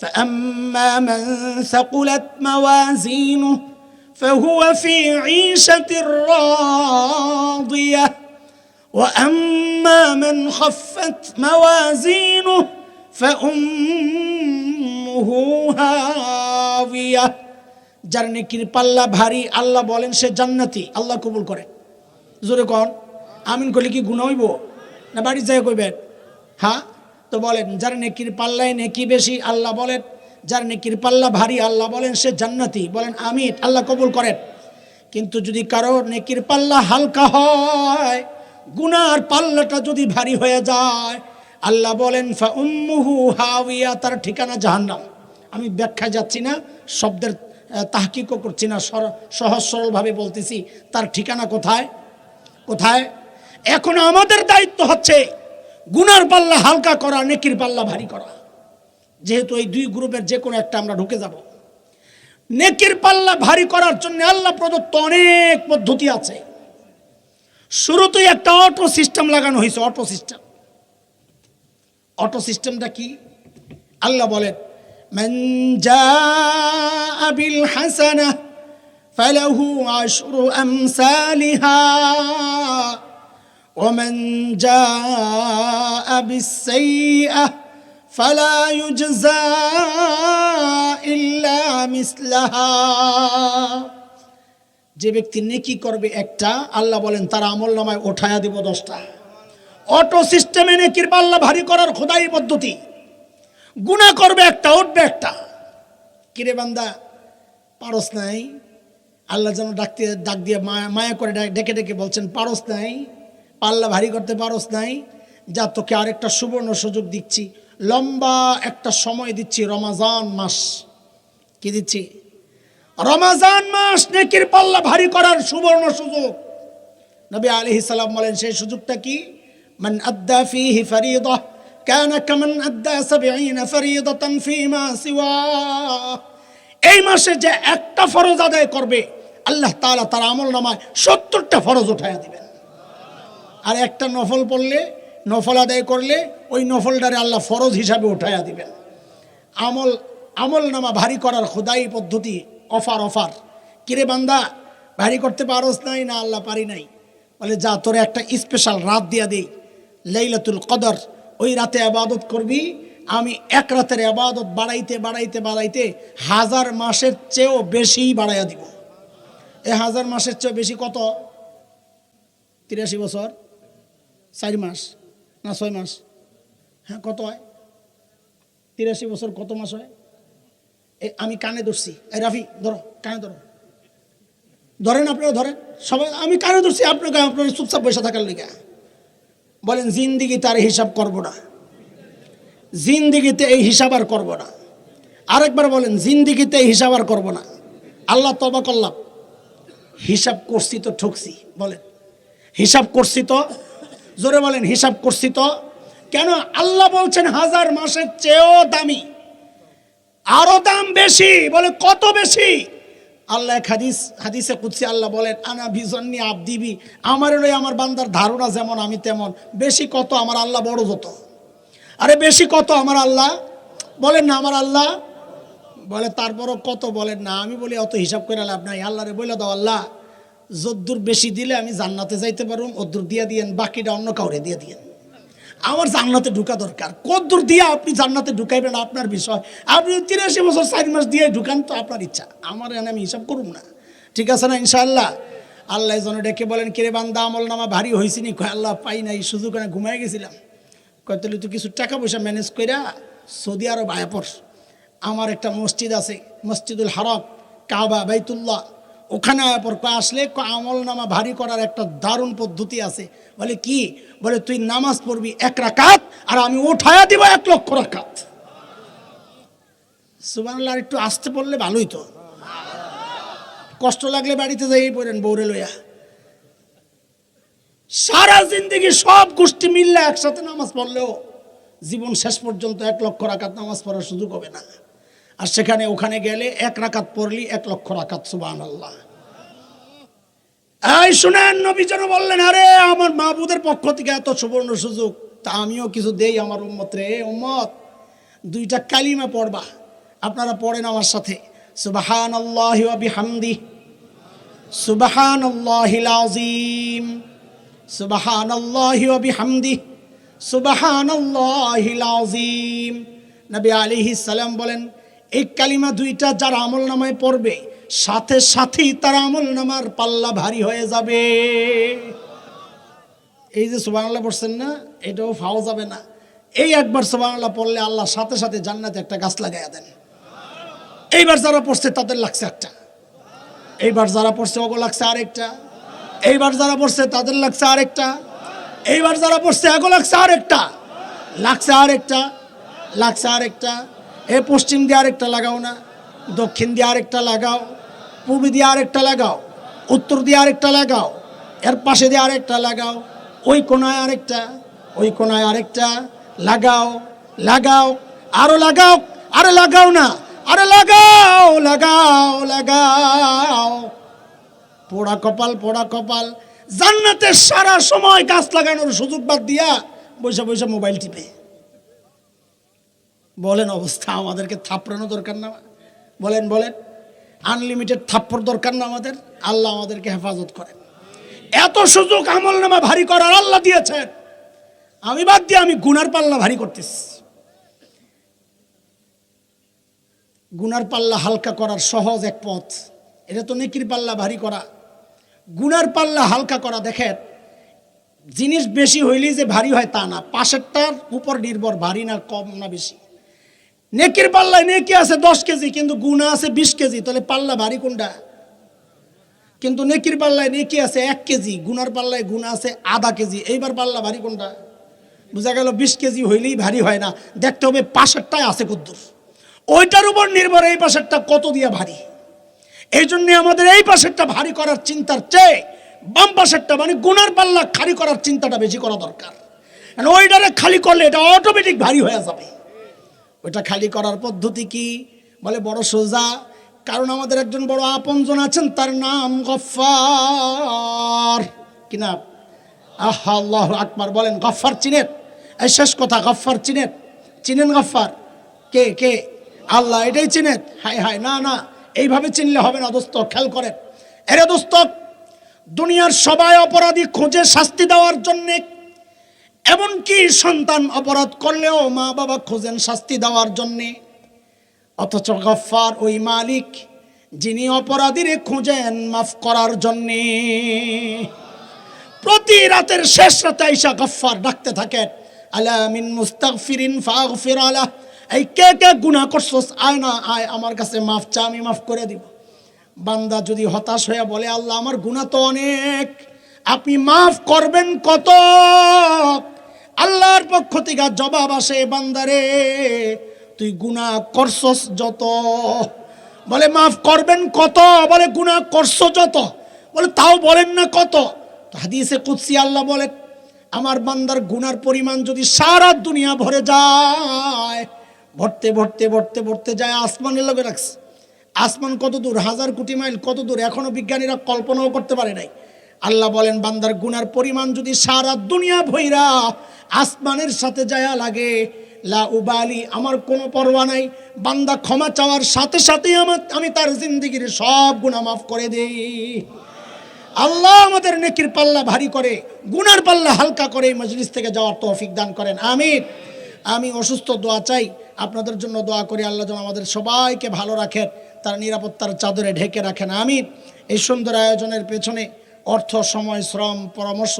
فأما من ثقلت موازينه فهو في عيشة راضية وأما من خفت موازينه فأمه هاوية যার নেকির পাল্লা ভারী আল্লাহ বলেন সে জান্নাতি আল্লাহ কবুল করে জোরে কন আমিন করলে কি গুণ হইব না বাড়ি যায় কইবেন হ্যাঁ তো বলেন, যার নেকির পাল্লায় নেকি বেশি, আল্লাহ বলেন, যার নেকির পাল্লা ভারী, আল্লাহ বলেন, সে জান্নাতি। বলেন আমি আল্লাহ কবুল করেন। কিন্তু যদি কারও নেকির পাল্লা হালকা হয়, গুনার পাল্লাটা যদি ভারী হয়ে যায়, আল্লাহ বলেন ফা উম্মুহু হাওয়া তার ঠিকানা জাহান্নাম। আমি ব্যাখ্যা যাচ্ছি না, শব্দের তাহকিকও করছি না সহজ সরলভাবে বলতেছি, তার ঠিকানা কোথায়? কোথায়? এখন আমাদের দায়িত্ব হচ্ছে গুনার পাল্লা হালকা করা নেকির পাল্লা ভারী করা যেহেতু এই দুই গ্রুপের যে কোনো একটা আমরা ঢুকে যাব নেকির পাল্লা ভারী করার জন্য আল্লাহ প্রদত্ত অনেক পদ্ধতি আছে শুরুতেই একটা অটো সিস্টেম লাগানো হয়েছে অটো সিস্টেম অটো সিস্টেমটা কি আল্লাহ বলেন من جاء بالحسنة فله عشر أمثالها ومن جاء بالسيئة فلا يجزى إلا مثلها যে ব্যক্তি নেকি করবে একটা আল্লাহ বলেন তার আমল নামায় ওঠায়া দিব দশটা অটো সিস্টেমে নেকির পাল্লা ভারী করার খোদাই পদ্ধতি গুণা করবে একটা উঠবে একটা কিরে বান্দা পারস নাই আল্লাহ যেন ডাকতে ডাক দিয়ে মায়া মায়া করে ডাক- ডেকে ডেকে বলছেন পারস নাই পাল্লা ভারী করতে পারস নাই। যা তোকে আরেকটা সুবর্ণ সুযোগ দিচ্ছি। লম্বা একটা সময় দিচ্ছি, রমাজান মাস। কি দিচ্ছি? রমাজান মাস নেকির পাল্লা ভারী করার সুবর্ণ সুযোগ। নবী আলাইহিস সালাম বলেন, সেই সুযোগটা কি? মান আদ্দা ফিহি ফরিদা, কানা কামান আদ্দা 70 ফরিদাতান এই মাসে যে একটা ফরজ আদায় করবে, আল্লাহ তাআলা তার আমল নামায় সত্তরটা ফরজ উঠায়া দিবেন। আর একটা নফল পড়লে, নফল আদায় করলে ওই নফলটারে আল্লাহ ফরজ হিসাবে উঠায়া দিবেন। আমল আমল নামা ভারী করার খোদাই পদ্ধতি অফার অফার। কিরে বান্দা, ভারী করতে পারস নাই না আল্লাহ পারি নাই? বলে, যা, তোরে একটা স্পেশাল রাত দিয়া দেই। লাইলাতুল কদর, ওই রাতে আবাদত করবি। আমি এক রাতের আবাদত বাড়াইতে বাড়াইতে বাড়াইতে হাজার মাসের চেয়েও বেশি বাড়াইয়া দিব। এ হাজার মাসের চেয়েও বেশি কত? তিরাশি বছর? চার মাস না ছয় মাস হ্যাঁ কত হয়? তিরাশি বছর কত মাস হয়? আমি কানে ধরছি এই রাফি ধরো কানে ধরো ধরেন আপনারা ধরেন সবাই, আমি কানে ধরছি আপনাকে আপনার চুপচাপ বসে থাকার লিগা। বলেন, জিন্দিগি তার হিসাব করব না। জিন্দিগিতে এই হিসাব আর করব না। আরেকবার বলেন, জিন্দিগিতে এই হিসাব আর করব না। আল্লাহ তবা করলাম হিসাব করছি তো ঠকছি, বলেন। হিসাব করছি তো জোরে বলেন, হিসাব করছি তো। কেন আল্লাহ বলছেন হাজার মাসের চেয়েও দামি? আরও দাম বেশি, বলে কত বেশি? আল্লাহ হাদিস, হাদিসে কুৎসি আল্লাহ বলেন, আনা ভিজন্নি আবদিবি, আমার লই আমার বান্দার ধারণা যেমন, আমি তেমন। বেশি কত আমার আল্লাহ, বড় যত। আরে বেশি কত আমার আল্লাহ? বলেন না আমার আল্লাহ। বলে, তারপরও কত? বলেন, না, আমি বলি, অত হিসাব করে লাভ নাই। আল্লাহরে বলে দাও, আল্লাহ। যদ্দূর বেশি দিলে আমি জান্নাতে যাইতে পারুম, অদ্দূর দিয়ে দিয়েন, বাকিটা অন্য কাউরে দিয়ে দিয়েন। আমার জান্নাতে ঢুকা দরকার। কদ্দূর দিয়ে আপনি জান্নাতে ঢুকাইবেন, আপনার বিষয়। আপনি তিরাশি বছর, চার মাস দিয়ে ঢুকান, তো আপনার ইচ্ছা। আমার এখানে আমি হিসাব করুম না। ঠিক আছে না, ইনশাআল্লাহ? আল্লাহ যেন ডেকে বলেন, কিরে বান্দা, আমল নামা ভারী হয়েছি নি? কয়, আল্লাহ, পাই নাই, সুযোগ না ঘুমাই গেছিলাম। কয়, তাহলে তুই কিছু টাকা পয়সা ম্যানেজ কইরা সৌদি আরব আয়া পর আমার একটা মসজিদ আছে, মসজিদুল হারম, কাবা, বাইতুল্লাহ। ওখানে পর আসলে আমল নামা ভারী করার একটা দারুণ পদ্ধতি আছে। বলে, কি? বলে, তুই নামাজ পড়বি এক রাকাত আর আমি উঠায়া দিব এক লক্ষ রাকাত। সুবানাল্লাহ একটু আসতে পড়লে ভালোই তো। কষ্ট লাগলে বাড়িতে যাই পড়েন বৌরে লইয়া। সারা জিন্দগি সব গোষ্ঠী মিললে একসাথে নামাজ পড়লেও জীবন শেষ পর্যন্ত এক লক্ষ রাকাত নামাজ পড়ার সুযোগ হবে না। আর সেখানে ওখানে গেলে এক রাকাত পড়লি, এক লক্ষ রাকাত সুবাহ আল্লাহ এই শুনেন, নবী যেন বললেন, আরে, আমার মাহবুদের পক্ষ থেকে এত সুবর্ণ সুযোগ, তা আমিও কিছু দেই আমার উম্মত রে উম্মত, দুইটা কালিমা পড়বা, আপনারা পড়েন আমার সাথে সুবাহান আল্লাহ বিহামদি সুবাহান আল্লাহিল আজিম সুবাহান আল্লাহ বিহামদি সুবাহান আল্লাহিল আজিম নবী আলিহি সালাম বলেন এই কালিমা দুইটা যারা আমল নামায় পড়বে, সাথে সাথেই তার আমল নামার পাল্লা ভারী হয়ে যাবে। এই যে সুবাংলা পড়ছেন না, এটাও ফাও যাবে না। এই একবার সুবাংলা পড়লে আল্লাহ সাথে সাথে জান্নাতে একটা গাছ লাগাইয়া দেন। এইবার যারা পড়ছে, তাদের লাগছে একটা। এইবার যারা পড়ছে, ওগো লাগছে আরেকটা। এইবার যারা পড়ছে, তাদের লাগছে আরেকটা। এইবার যারা পড়ছে এগো লাগছে আরেকটা। লাগছে আরেকটা। লাগছে আরেকটা। এ পশ্চিম দিয়ে আরেকটা লাগাও না, দক্ষিণ দিয়ে আরেকটা লাগাও, পূর্ব দিয়ে আরেকটা লাগাও, উত্তর দিয়ে আরেকটা লাগাও, এর পাশে দিয়ে আরেকটা লাগাও, ওই কোনায় আরেকটা, ওই কোনায় আরেকটা, লাগাও লাগাও, আরও লাগাও, আরে লাগাও না, আরে লাগাও লাগাও লাগাও। পোড়া কপাল পোড়া কপাল জান্নাতে সারা সময় গাছ লাগানোর সুযোগ বাদ দিয়া বসে বসে মোবাইল টিপে। বলেন অবস্থা আমাদেরকে থাপড়ানো দরকার না। বলেন বলেন। আনলিমিটেড থাপ্পড় দরকার না আমাদের। আল্লাহ আমাদেরকে হেফাজত করেন। এত সুযোগ আমল নামা ভারী করার আল্লাহ দিয়েছেন। আমি বাদ দিয়ে আমি গুনার পাল্লা ভারী করতেছি। গুনার পাল্লা হালকা করার সহজ এক পথ। এটা তো নেকির পাল্লা ভারী করা। গুনার পাল্লা হালকা করা, দেখেন। জিনিস বেশি হইলেই যে ভারী হয় তা না। পাশেরটার উপর নির্ভর ভারী না, কম না বেশি। নেকির পাল্লায় নেকি আছে দশ কেজি, কিন্তু গুণা আছে বিশ কেজি, তাহলে পাল্লা ভারী কোনটা? কিন্তু নেকির পাল্লায় নেকি আছে এক কেজি, গুনার পাল্লায় গুণা আছে আধা কেজি, এইবার পাল্লা ভারী কোনটা? বোঝা গেল বিশ কেজি হইলেই ভারী হয় না, দেখতে হবে পাশেরটায় আছে কদ্দুর। ওইটার উপর নির্ভর এই পাশেরটা কত দিয়া ভারী। এই জন্যে আমাদের এই পাশেরটা ভারী করার চিন্তার চেয়ে বাম পাশেরটা মানে গুনার পাল্লা খালি করার চিন্তাটা বেশি করা দরকার। ওইটারে খালি করলে এটা অটোমেটিক ভারী হয়ে যাবে। ওইটা খালি করার পদ্ধতি কি? বলে, বড় সোজা, কারণ আমাদের একজন বড় আপনজন আছেন, তার নাম গফার কি নাম? আহা, আল্লাহ আকবার, বলেন গফার চিনেন? এই শেষ কথা গফার চিনেন? চিনেন গফার কে কে? আল্লাহ এটাই চিনেন? হায় হায়, না না, এইভাবে চিনলে হবে না, দোস্ত, খেয়াল করেন। এরে দোস্ত, দুনিয়ার সবাই অপরাধী, খোঁজে শাস্তি দেওয়ার জন্যে এমনকি সন্তান অপরাধ করলেও মা বাবা খোঁজেন শাস্তি দেওয়ার জন্যে। অথচ গফার ওই মালিক, যিনি অপরাধীরে খুঁজেন মাফ করার জন্যে। প্রতি রাতের শেষ রাতে আইসা গফার ডাকতে থাকেন, আলা মিন মুস্তাগফিরিন ফাগফির আলা। এই কে কে গুনাহ করছস? আয় না, আয়, আমার কাছে মাফ চা, আমি মাফ করে দিব। বান্দা যদি হতাশ হয়ে বলে, আল্লাহ, আমার গুনাহ তো অনেক। আপনি মাফ করবেন কত? আল্লাহর পক্ষ থেকে জবাব আসে, বান্দারে, তুই গুনাহ করছস যত। বলে, মাফ করবেন কত? বলে, গুনাহ করছ যত। বলে, তাও বলেন না কত। হাদিসে কুৎসি আল্লাহ বলে, আমার বান্দার গুনার পরিমাণ যদি সারা দুনিয়া ভরে যায়, ভরতে ভরতে ভরতে ভরতে যায়, আসমানের লগে রাখছে। আসমান কত দূর? হাজার কোটি মাইল কত দূর? এখনও বিজ্ঞানীরা কল্পনাও করতে পারে নাই। আল্লাহ বলেন, বান্দার গুনার পরিমাণ যদি সারা দুনিয়া ভৈরা, আসমানের সাথে যায়া লাগে, লা উবালি, আমার কোনো পরোয়া নাই। বান্দা ক্ষমা চাওয়ার সাথে সাথেই আমার আমি তার জিন্দিগির সব গুণা মাফ করে দেই। আল্লাহ আমাদের নেকির পাল্লা ভারী করে, গুনার পাল্লা হালকা করে এই মজলিস থেকে যাওয়ার তৌফিক দান করেন। আমিন। আমি অসুস্থ, দোয়া চাই। আপনাদের জন্য দোয়া করি, আল্লাহ যেন আমাদের সবাইকে ভালো রাখেন, তার নিরাপত্তার চাদরে ঢেকে রাখেন। আমিন। এই সুন্দর আয়োজনের পেছনে অর্থ সময় শ্রম পরামর্শ